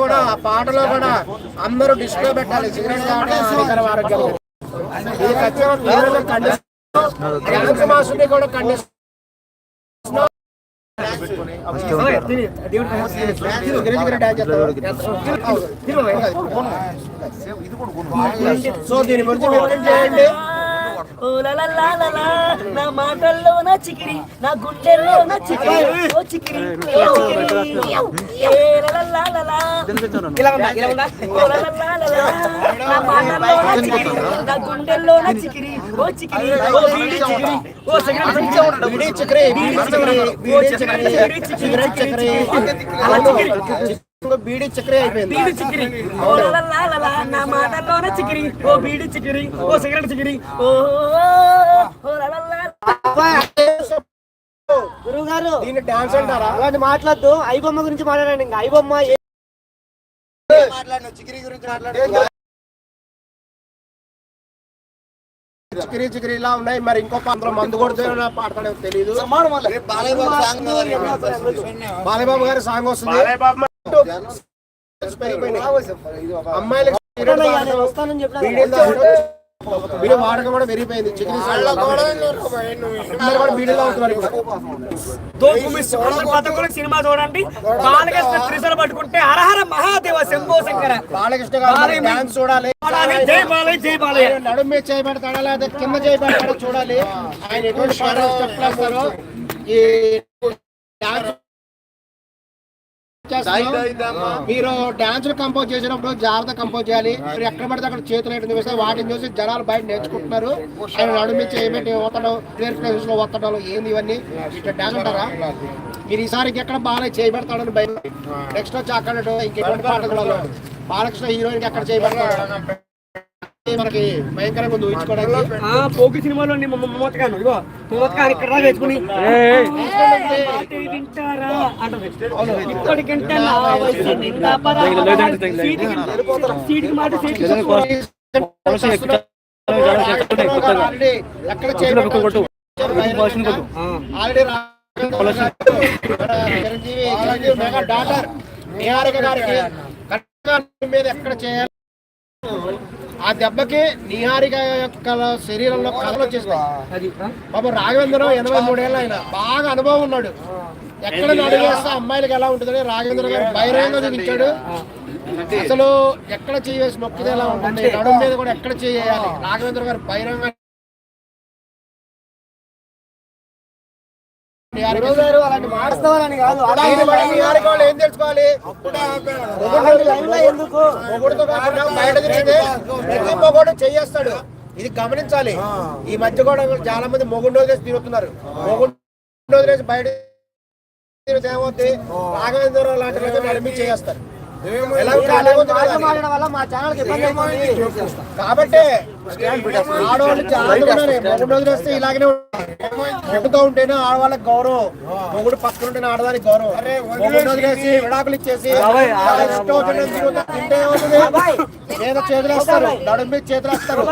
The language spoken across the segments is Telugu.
కూడా ఆ పాటలో కూడా అందరూ డిస్ప్లే పెట్టాలి సిగరెట్ తాగడం. ఇది ఖచ్చితంగా ఖండిస్తున్నాం. కూడా ఖండిస్తున్నాం. సో దీని గురించి చేయండి ఓ లలలాలలా, నా మాటల్లో నా చికిరి నా గుండెల్లో నా చికిరి. ఓ చికిరి ఏ లలలాలలా. ఇలా ఉందా? ఇలా ఉందా? ఓ లలలాలలా, నా మాటల్లో నా చికిరి నా గుండెల్లో నా చికిరి. ఓ చికిరి ఓ బీడి చికిరి. ఓ చిక్కరి సిగరెట్ చిక్కరి అలా చికిరి. బీడీ చిక్కరి అయిపోయింది. బీడి చికిరి ఓ లలలాలలా, నా మాటల్లోన చికిరి ఓ బీడి చికిరి ఓ సిగరెట్ చికిరి ఓ ఓ లలలా. గురువు గారు దీన్ని డాన్స్ అంటారా? అలాంటి మాట్లాడద్దు. ఐబొమ్మ గురించి మాట్లాడండి ఇంకా. ఐబొమ్మ ఏ- చికిరి చికిరి ఇలా ఉన్నాయి. మరి ఇంకొక అందులో మందు కొడితే పాడతాడో తెలియదు బాలయ్యబాబు గారి సాంగ్ వస్తుంది. అమ్మాయిలకి బీడీ వాడకం కూడా పెరిగిపోయింది. బీడీలు పథకంలో సినిమా చూడండి. బాలకృష్ణ త్రిశూలం పట్టుకుంటే హరహర మహాదేవ శంభో శంకర. బాలకృష్ణ డాన్స్ చూడాలి. జై బాలయ్య జై బాలయ్య. ఆయన నడుము మీద చేయబడతాడా లేదా కింద చేయబడతాడో చూడాలి. ఆయన ఎటువంటి వేస్తారో ఈ. మీరు డాన్స్ కంపోజ్ చేసినప్పుడు జాగ్రత్త కంపోజ్ చేయాలి. మీరు ఎక్కడ పడితే అక్కడ చేతులు ఏంటి చూస్తే వాటిని చూసి జనాలు బయట నేర్చుకుంటున్నారు. ఆయన నడుము చేయబెట్టి ఓతడం క్లియర్ ప్లేసెస్లో ఒత్తడం ఏంది ఇవన్నీ? ఇట్లా డాన్స్ అంటారా? మీరు ఈసారికి ఎక్కడ బాగా చేయబెడతాడని భయం. నెక్స్ట్ వచ్చి అక్కడ ఇంకెటువంటి పాటలలో బాలకృష్ణ హీరోయిన్ ఎక్కడ చేయబడతాడు మనకి భయంకరంగా ఆ పోకి సినిమాలో మొమ్మతకాను ఇగో మొమ్మతకాను ఇక్కడ రా తెచ్చుకుని. పాటే వింటారా? అంటది ఇప్పటికంటే నా వయసు నిండా పదహారు. సీటికి సీటికి మాట సీటికి ఎక్కడ చేయబడతాడు already Chiranjeevi Chiranjeevi mega daughter. Niharika గారికి మీద ఎక్కడ చేయాలి? ఆ దెబ్బకి నిహారిక యొక్క శరీరంలో కథలు ఆ? పాపం రాఘవేంద్ర ఎనభై మూడేళ్ళు ఆయన బాగా అనుభవం ఉన్నాడు. ఎక్కడ అడిగేస్తే అమ్మాయిలకి ఎలా ఉంటుందని రాఘవేంద్ర గారు బహిరంగంగా చూపించాడు. అసలు ఎక్కడ చేసి నొక్కితే ఎలా ఉంటుంది? నడుము మీద కూడా ఎక్కడ చేయాలి రాఘవేంద్ర గారు బహిరంగ ఏం తెలుసుకోవాలి? ఎందుకు? బయట తిరిగితే ప్రతి మొగుడు చేయేస్తాడు. ఇది గమనించాలి. ఈ మధ్య కూడా చాలా మంది మొగుడు వదిలేసి తిరుగుతున్నారు. మొగుడు వదిలేసి బయట ఏమవుతుంది రాఘవేంద్ర లాంటి నడిమి చేస్తారు కాబట్టి ఆడవాళ్ళు మొగుడు వదిలేస్తే ఇలాగనే మొగుడుతో ఉంటేనే ఆడవాళ్ళకి గౌరవం. మొగుడు పక్కన ఉంటేనే ఆడదానికి గౌరవం. మొగుడు వదిలేసి విడాకులు ఇచ్చేసి తింటే మీద చేతులు వేస్తారు నడుము మీద చేతులు వేస్తారు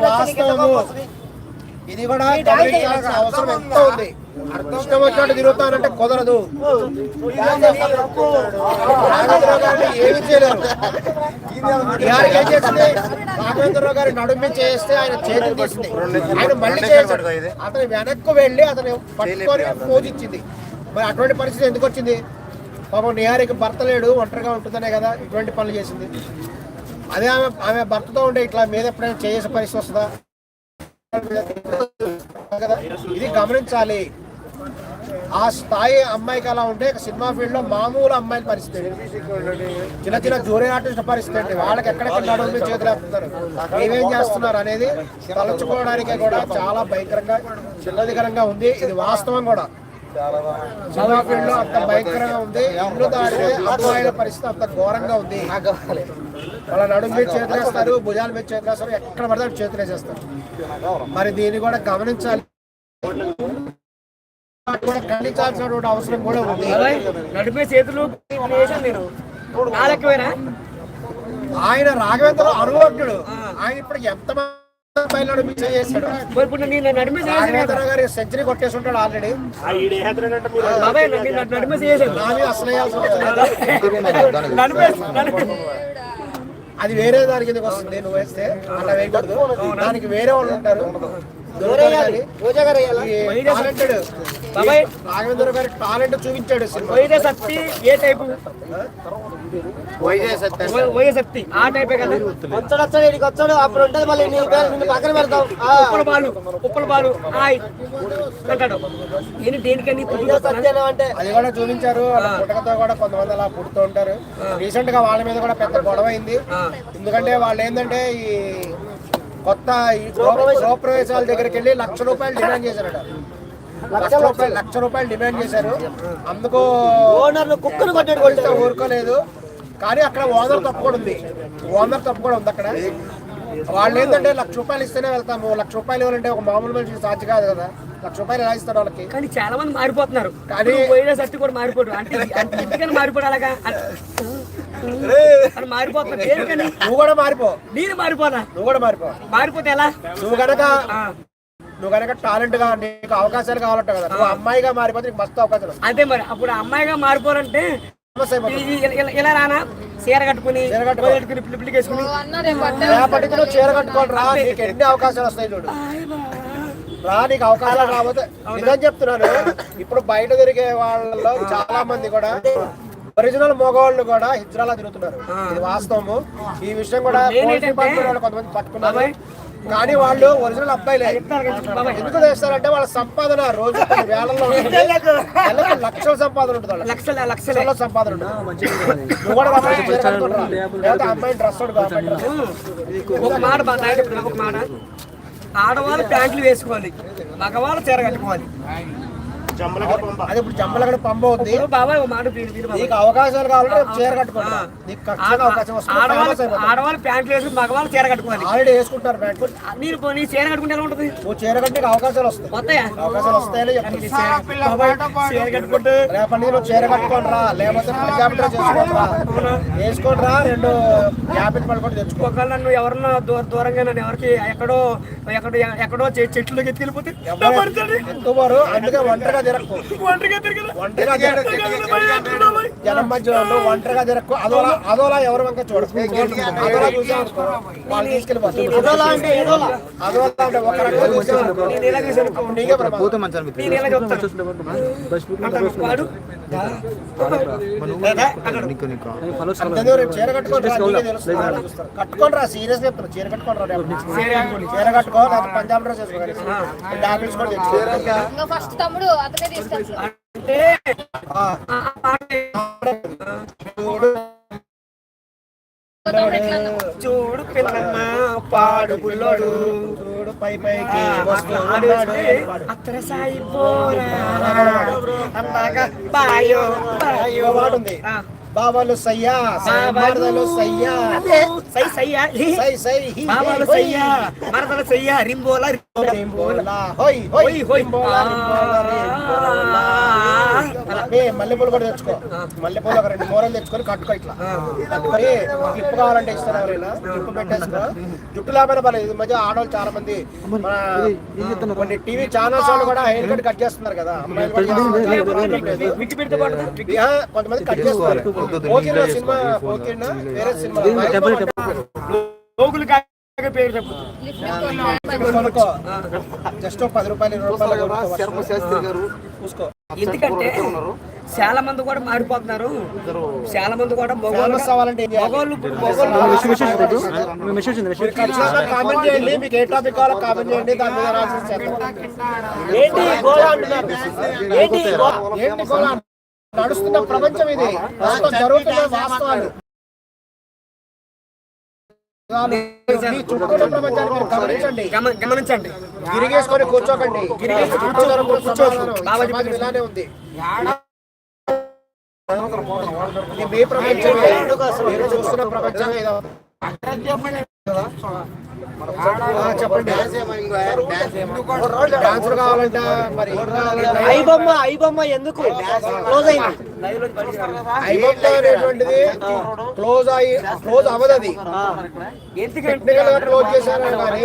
వాస్తవము? ఇది కూడా గమనించాల్సిన అవసరం ఎంత ఉంది. అర్థం వచ్చినట్టు తిరుగుతానంటే కుదరదు. ఏమి చేయలేదు చేసినప్పుడు రాఘవేంద్రరావు ఏం చేసింది? రాఘవేంద్రరావు గారి నడుమి చేస్తే ఆయన చేతులు తీసింది. ఆయన మళ్ళీ చేశాడు. అతను వెనక్కు వెళ్ళి అతను పట్టుకొని పూజించింది మరి అటువంటి పరిస్థితి ఎందుకు వచ్చింది? పాపం నిహారికి భర్త లేడు ఒంటరిగా ఉంటుందనే కదా ఇటువంటి పనులు చేసింది. అదే ఆమె ఆమె భర్తతో ఉంటే ఇట్లా మీద ఎప్పుడైనా చేసే పరిస్థితి వస్తుందా? ఇది గమనించాలి. ఆ స్థాయి అమ్మాయికి అలా ఉంటే సినిమా ఫీల్డ్లో మామూలు అమ్మాయిల పరిస్థితి. చిన్న చిన్న జూరీ ఆర్టిస్ట్ పరిస్థితి అండి వాళ్ళకి ఎక్కడెక్కడ నడుము మీద చేతులు వేస్తున్నారు ఏమేం చేస్తున్నారు అనేది తలుచుకోవడానికే కూడా చాలా భయంకరంగా చిల్లదికరంగా ఉంది. ఇది వాస్తవం కూడా. లో అంత భయంకరంగా ఉంది. ఇల్లు దాడితే అమ్మాయిల పరిస్థితి అంత ఘోరంగా ఉంది. వాళ్ళ నడుము మీద చేతులు వేస్తారు భుజాల మీద చేతులు వేస్తారు ఎక్కడ పడితే అక్కడ చేతులు వేసేస్తారు. మరి దీన్ని కూడా గమనించాలి. కూడా ఖండించాల్సినటువంటి అవసరం కూడా ఉంది. నడిపే చేతులు ఆయన రాఘవేంద్ర అనుభవజ్ఞుడు ఆయన ఇప్పుడు ఎంత సెంచరీ కొట్టేసి ఉంటాడు ఆల్రెడీ అది వేరే దాని కిందకి వస్తుంది నువ్వు వేస్తే అలా వేయకూడదు. దానికి వేరే వాళ్ళు ఉంటారు. పూజా గారు టాలెంట్ చూపించాడు సినిమా. వైద్య శక్తి ఏ టైపు శక్తి ఆ టైపే కదా. వచ్చాడు వచ్చాడు ఇక్కడికి వచ్చాడు అప్పుడు ఉంటుంది మళ్ళీ నీ పేరు నిన్ను పక్కన పెడతాం. ఉప్పల బాలు ఉప్పల బాలు హాయ్ అంటాడు. నేను దేనికని అంటే? అది కూడా చూపించారు. పుట్టకతో కూడా కొంతమంది అలా పుడుతూ ఉంటారు. రీసెంట్గా వాళ్ళ మీద కూడా పెద్ద గొడవ అయింది. ఎందుకంటే వాళ్ళు ఏంటంటే ఈ కొత్త గృహప్రవేశాల దగ్గరికి వెళ్ళి లక్ష రూపాయలు డిమాండ్ చేశారట. లక్ష రూపాయలు లక్ష రూపాయలు డిమాండ్ చేశారు. అందుకు ఓనర్లు కుక్కను కొట్టాడు ఊరుకోలేదు. కానీ అక్కడ ఓనర్ తప్పు కూడా ఉంది. ఓనర్ తప్పు కూడా ఉంది అక్కడ. వాళ్ళు ఏంటంటే లక్ష రూపాయలు ఇస్తేనే వెళ్తాము. లక్ష రూపాయలు ఇవ్వాలంటే ఒక మామూలు మనిషికి సాధ్య కాదు కదా. లక్ష రూపాయలు ఎలా ఇస్తాడు వాళ్ళకి? కానీ చాలా మంది మారిపోతున్నారు. కానీ- వైద్య శక్తి కూడా మారిపోడు. అంటే అంటే ఎందుకని మారిపోడు అలాగా? అని మారిపోతున్నారు. దేనికని? నువ్వు కూడా మారిపో. నేను మారిపోనా? నువ్వు కూడా మారిపో. మారిపోతే ఎలా? నువ్వు గనక ఆ, నువ్వు గనక టాలెంట్గా నీకు అవకాశాలు కావాలంట కదా నువ్వు అమ్మాయిగా మారిపోతే నీకు మస్తు అవకాశాలు. అంతే మరి అప్పుడు అమ్మాయిగా మారిపోరంటే ఇలా- రానా? చీర కట్టుకుని కట్టుకుని పిల్లికి వేసుకుని రేపటికి నువ్వు చీర కట్టుకోవాలి రా నీకు ఎన్ని అవకాశాలు వస్తాయి చూడు. రా నీకు అవకాశాలు రాబోతే నిజం చెప్తున్నాను. ఇప్పుడు బయట తిరిగే వాళ్ళలో చాలా మంది కూడా ఒరిజినల్ మగవాళ్ళు కూడా హిజ్రాలా తిరుగుతున్నారు. ఇది వాస్తవము. ఈ విషయం కూడా కొంతమంది పట్టుకున్నారు బాబాయ్. కానీ వాళ్ళు ఒరిజినల్ అబ్బాయిలే. ఎందుకు చేస్తారంటే వాళ్ళ సంపాదన రోజు వేలలో లక్షల సంపాదన ఉంటుంది. లక్షల లక్షల. సంపాదన ఉంటుంది. నువ్వు కూడా. లేకపోతే అమ్మాయి డ్రెస్ ఒక మాట ఒక ఆడవాళ్ళు ప్యాంట్లు వేసుకోవాలి. మగవాళ్ళు చీర కట్టుకోవాలి. అది ఇప్పుడు జమ్మలగడ పంప బాబాయ్ నీకు అవకాశాలు కావాలంటే చీర కట్టుకోండి. నీకు ఖచ్చితంగా అవకాశం వస్తుంది. ఆడవాళ్ళు ప్యాంట్లు వేసుకుని మగవాళ్ళు చీర కట్టుకోవాలి. ఆల్రెడీ వేసుకుంటారు బ్యాంక్ మీరు పోనీ చీర కట్టుకుంటే ఎలా ఉంటుంది? నువ్వు చీర కట్టి అవకాశాలు వస్తాయి. వస్తాయా? అవకాశాలు వస్తాయని చీర కట్టుకుంటే రేపటి నువ్వు చీర కట్టుకోండి రా. లేకపోతే పంజాబ్ డ్రెస్ చేసుకోండి రా. వేసుకోండి రా. రెండు యాపిల్ పడుకొని తెచ్చుకో. ఒకవేళ నన్ను ఎవరన్నా దూర దూరంగా నన్ను ఎవరికి ఎక్కడో ఎక్కడో ఎక్కడో చె- చెట్లుకి ఎత్తుకెళ్ళిపోతే నా అందుకే ఒంటరిగా తిరక్కు జనం మధ్య ఒంటరిగా తిరక్కు అదోలా అదోలా ఎవరు వంక అదోలా వాళ్ళు తీసుకెళ్ళిపోతారు అంటే అదోలా అంటే ఒక రకంగా చూసాను నీకే కట్టుకోండి రా, సీరియస్ చెప్తాను చీర కట్టుకోండి రా చీర కట్టుకో పంజాబ్ డ్రెస్ కూడా ఫస్ట్ తమ్ముడు అతనే అంటే చూడు. పిల్లమ్మ పాడు బుల్లోడు చూడు పై పైకి వస్తూ ఆడు ఉన్నాడు. అత్తర సాయి పోరా అందాక బాయో బాయో ఆ. బాబాలు సయ్యా మరదలు సయ్యా సై సయ్యా సై సై హి, బాబాలు హి, సయ్యా మరదల సయ్యా రింబోలా రింబోలా రింబోలా, హోయ్ హోయ్ హోయ్ హోయ్ రింబోలా, రింబోలా, రింబోలా. ఏ మల్లెపూలు కూడా తెచ్చుకో. మల్లెపూలు ఒక రెండు మూరలు తెచ్చుకొని కట్టుకో ఇట్లా. కట్టుకొని క్లిప్ కావాలంటే ఇస్తారు ఎవరైనా? క్లిప్ పెట్టేసుకో. జుట్టు లేకపోయినా పర్లేదు. ఈ మధ్య ఆడవాళ్ళు చాలా మంది కొన్ని టీవీ ఛానల్స్ వాళ్ళు కూడా హెయిర్ కట్ కట్ చేస్తున్నారు కదా. కొంతమంది కట్ చేస్తున్నారు. ఓకేనా సినిమా ఓకేనా వేరే సినిమా జస్ట్ పది రూపాయలు ఇరవై రూపాయలు కొనుక్కో. చూసుకో. ఎందుకంటే చాలా మంది కూడా మారిపోతున్నారు. చాలా మంది కూడా మీరు ఖచ్చితంగా కామెంట్ చేయండి. మీకు ఏ టాపిక్ కావాలో కామెంట్ చేయండి. దాని మీద. ఏంటి? నడుస్తున్న ప్రపంచం ఇది. జరుగుతున్న వాస్తవాలు. గమనించండి. గమ- గమనించండి. గిరిగేసుకొని కూర్చోకండి. సమాజం ఇలానే ఉంది. మీ ప్రపంచం మీరు చూస్తున్న ప్రపంచం చెప్పండి డాన్సర్ కావాలంట మరి ఏం కావాలంట? ఐబొమ్మ ఐబొమ్మ ఎందుకు క్లోజ్ అయింది ఐబొమ్మ అనేటువంటిది క్లోజ్ అయ్యి క్లోజ్ అవ్వదు అది టెక్నికల్గా క్లోజ్ చేశారు కానీ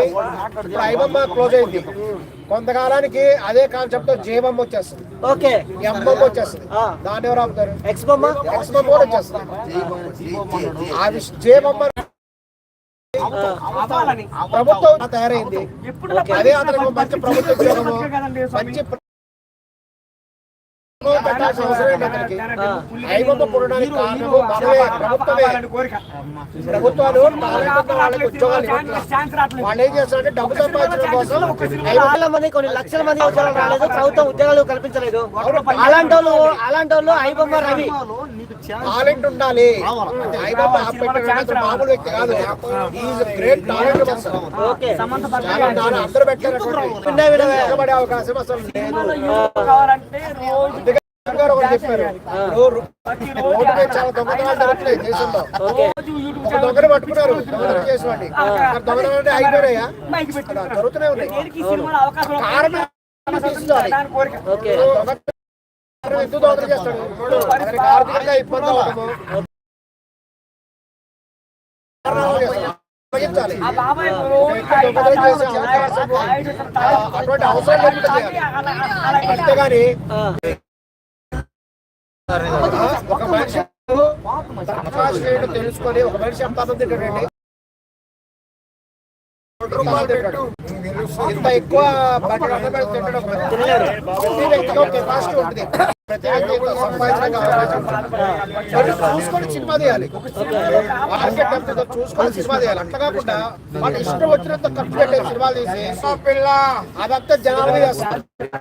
ఇప్పుడు ఐబొమ్మ క్లోజ్ అయింది కొంతకాలానికి అదే కాన్సెప్ట్తో జేబొమ్మ వచ్చేస్తుంది ఓకే ఎంబొమ్మ వచ్చేస్తుంది ఆ. దాన్ని ఎవరు ఆపుతారు ఎక్స్ బొమ్మ ఎక్స్ బొమ్మ కూడా వచ్చేస్తుంది ఆ ప్రభుత్వం తయారైంది. అదే అతనికి మంచి ప్రభుత్వ ఉద్యోగము మంచి ప్రభుత్వాలు. వాళ్ళు ఏం చేస్తారంటే డబ్బు సంపాదించడం కోసం మంది కొన్ని లక్షల మంది ఉద్యోగాలు రాలేదు. ప్రభుత్వం ఉద్యోగాలు కల్పించలేదు. అలాంటి వాళ్ళు అలాంటి వాళ్ళు ఐబొమ్మ రవి. టాలెంట్ ఉండాలి. మామూలు వ్యక్తి కాదు. గ్రేట్ టాలెంట్ అందరూ. పడే అవకాశం అసలు లేదు. గారు ఒకటి చెప్పారు. చాలా దొంగతనాలు జరుగుతున్నాయి దేశంలో. ఓకే. ఒక దొంగను పట్టుకున్నారు. దొంగతనం అంటే అయిపోయాయా జరుగుతూనే ఉన్నాయి. కారణం తీసుకోవాలి చేస్తాడు? ఆర్థికంగా ఇబ్బంది అటువంటి అవసరం అంతేగాని ఒక మనిషి తెలుసుకొని ఒక మనిషి ఎంత తింటాడండి. తింటడం ఒక మనిషి. ప్రతి వ్యక్తికి ఒక కెపాసిటీ ఉంటుంది. ప్రతి వ్యక్తి సంపాదించడానికి అవకాశం ఉంటుంది. మరి చూసుకొని సినిమా తీయాలి. మార్కెట్ ఎంత చూసుకొని సినిమా తీయాలి. అట్లా కాకుండా వాళ్ళు ఇష్టం వచ్చినంత ఖర్చు పెట్టే సినిమాలు తీసి అదంతా జనాలు చేస్తారు